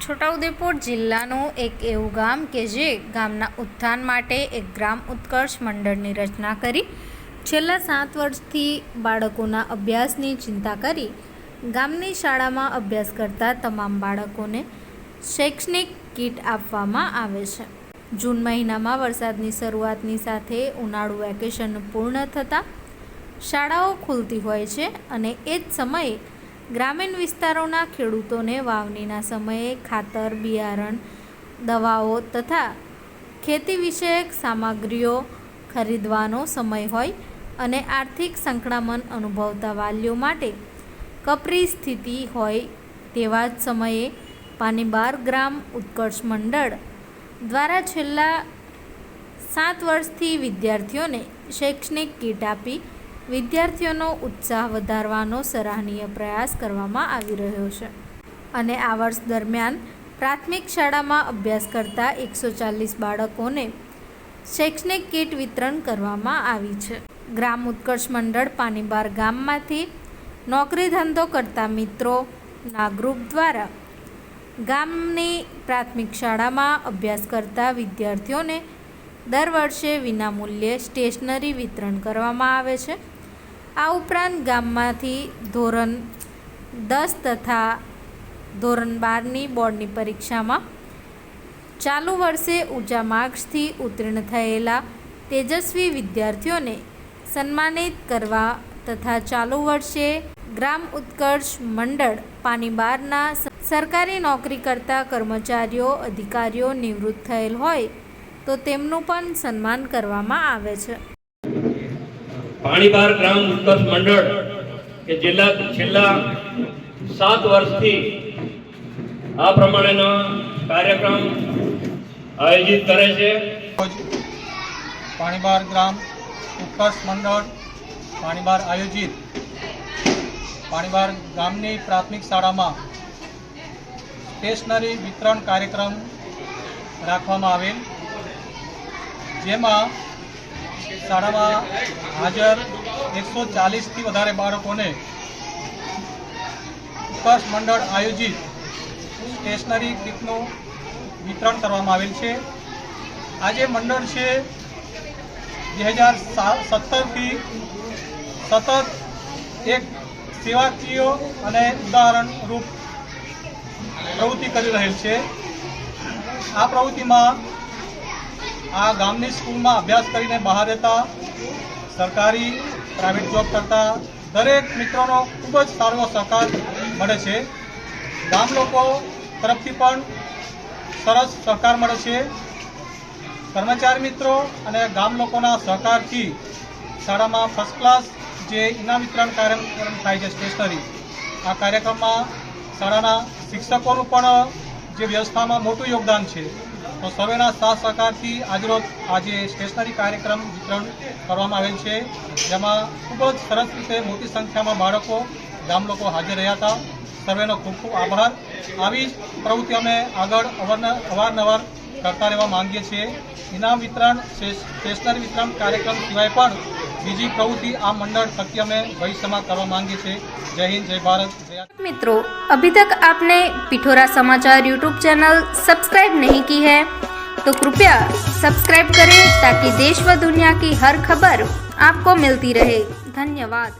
છોટાઉદેપુર જિલ્લાનું એક એવું ગામ કે જે ગામના ઉત્થાન માટે એક ગ્રામ ઉત્કર્ષ મંડળની રચના કરી, છેલ્લા સાત વર્ષથી બાળકોના અભ્યાસની ચિંતા કરી, ગામની શાળામાં અભ્યાસ કરતા તમામ બાળકોને શૈક્ષણિક કીટ આપવામાં આવે છે. જૂન મહિનામાં વરસાદની શરૂઆતની સાથે ઉનાળુ વેકેશન પૂર્ણ થતાં શાળાઓ ખુલતી હોય છે અને એ જ સમયે ગ્રામીણ વિસ્તારોના ખેડૂતોને વાવણીના સમયે ખાતર, બિયારણ, દવાઓ તથા ખેતી વિષયક સામગ્રીઓ ખરીદવાનો સમય હોય અને આર્થિક સંકળામણ અનુભવતા વાલીઓ માટે કપરી સ્થિતિ હોય તેવા જ સમયે પાનીબાર ગ્રામ ઉત્કર્ષ મંડળ દ્વારા છેલ્લા સાત વર્ષથી વિદ્યાર્થીઓને શૈક્ષણિક કીટ આપી વિદ્યાર્થીઓનો ઉત્સાહ વધારવાનો સરાહનીય પ્રયાસ કરવામાં આવી રહ્યો છે. અને આ વર્ષ દરમિયાન પ્રાથમિક શાળામાં અભ્યાસ કરતા એકસો ચાલીસ બાળકોને શૈક્ષણિક કીટ વિતરણ કરવામાં આવી છે. ગ્રામ ઉત્કર્ષ મંડળ પાનીબાર ગામમાંથી નોકરી ધંધો કરતા મિત્રોના ગ્રુપ દ્વારા ગામની પ્રાથમિક શાળામાં અભ્યાસ કરતા વિદ્યાર્થીઓને દર વર્ષે વિનામૂલ્યે સ્ટેશનરી વિતરણ કરવામાં આવે છે. આ ઉપરાંત ગામમાંથી ધોરણ દસ તથા ધોરણ બારની બોર્ડની પરીક્ષામાં ચાલુ વર્ષે ઊંચા માર્ક્સથી ઉત્તીર્ણ થયેલા તેજસ્વી વિદ્યાર્થીઓને સન્માનિત કરવા તથા ચાલુ વર્ષે ગ્રામ ઉત્કર્ષ મંડળ પાનીબારના સરકારી નોકરી કરતા કર્મચારીઓ, અધિકારીઓ નિવૃત્ત થયેલ હોય તો તેમનું પણ સન્માન કરવામાં આવે છે. પાણીબાર ગ્રામ ઉત્કર્ષ મંડળ કે જિલ્લા છેલ્લા સાત વર્ષથી આ પ્રમાણેનો કાર્યક્રમ આયોજિત કરે છે. પાણીબાર ગ્રામ ઉત્કર્ષ મંડળ પાણીબાર આયોજિત. પાણીબાર ગામની પ્રાથમિક શાળામાં સ્ટેશનરી વિતરણ કાર્યક્રમ રાખવામાં આવેલ, જેમાં શાળામાં હાજર એકસો ચાલીસથી વધારે બાળકોને ઉત્કર્ષ મંડળ આયોજિત સ્ટેશનરી કીટનું વિતરણ કરવામાં આવેલ છે. આજે મંડળ છે, બે હજાર સત્તરથી સતત એક સેવાકીય અને ઉદાહરણરૂપ પ્રવૃત્તિ કરી રહેલ છે. આ પ્રવૃત્તિમાં આ ગામની સ્કૂલમાં અભ્યાસ કરીને બહાર રહેતા સરકારી પ્રાઇવેટ જોબ કરતા દરેક મિત્રોનો ખૂબ જ સારો સહકાર મળે છે. ગામ લોકો તરફથી પણ સરસ સહકાર મળે છે. કર્મચારી મિત્રો અને ગામ લોકોના સહકારથી શાળામાં ફર્સ્ટ ક્લાસ જે ઇનામ વિતરણ કાર્યક્રમ થાય છે સ્ટેશનરી આ કાર્યક્રમમાં શાળાના શિક્ષકોનું પણ જે વ્યવસ્થામાં મોટું યોગદાન છે. તો સર્વેના સાથ સહકારથી આજનો આજે સ્ટેશનરી કાર્યક્રમ વિતરણ કરવામાં આવેલ છે. જેમાં ખૂબ જ સરસ રીતે મોટી સંખ્યામાં બાળકો, ગામ લોકો હાજર રહ્યા હતા. સર્વેનો ખૂબ ખૂબ આભાર. આવી જ પ્રવૃત્તિ અમે આગળ અવારન- અવારનવાર કરતા રહેવા માંગીએ છીએ ઇનામ વિતરણ સ્ટેશ- સ્ટેશનરી વિતરણ કાર્યક્રમ સિવાય પણ બીજી પ્રવૃત્તિ આ મંડળ થકી અમે ભવિષ્યમાં કરવા માંગીએ છીએ જય હિન્દ જય ભારત જય मित्रों अभी तक आपने पिठोरा समाचार यूट्यूब चैनल सब्सक्राइब नहीं की है तो कृपया सब्सक्राइब करें ताकि देश व दुनिया की हर खबर आपको मिलती रहे धन्यवाद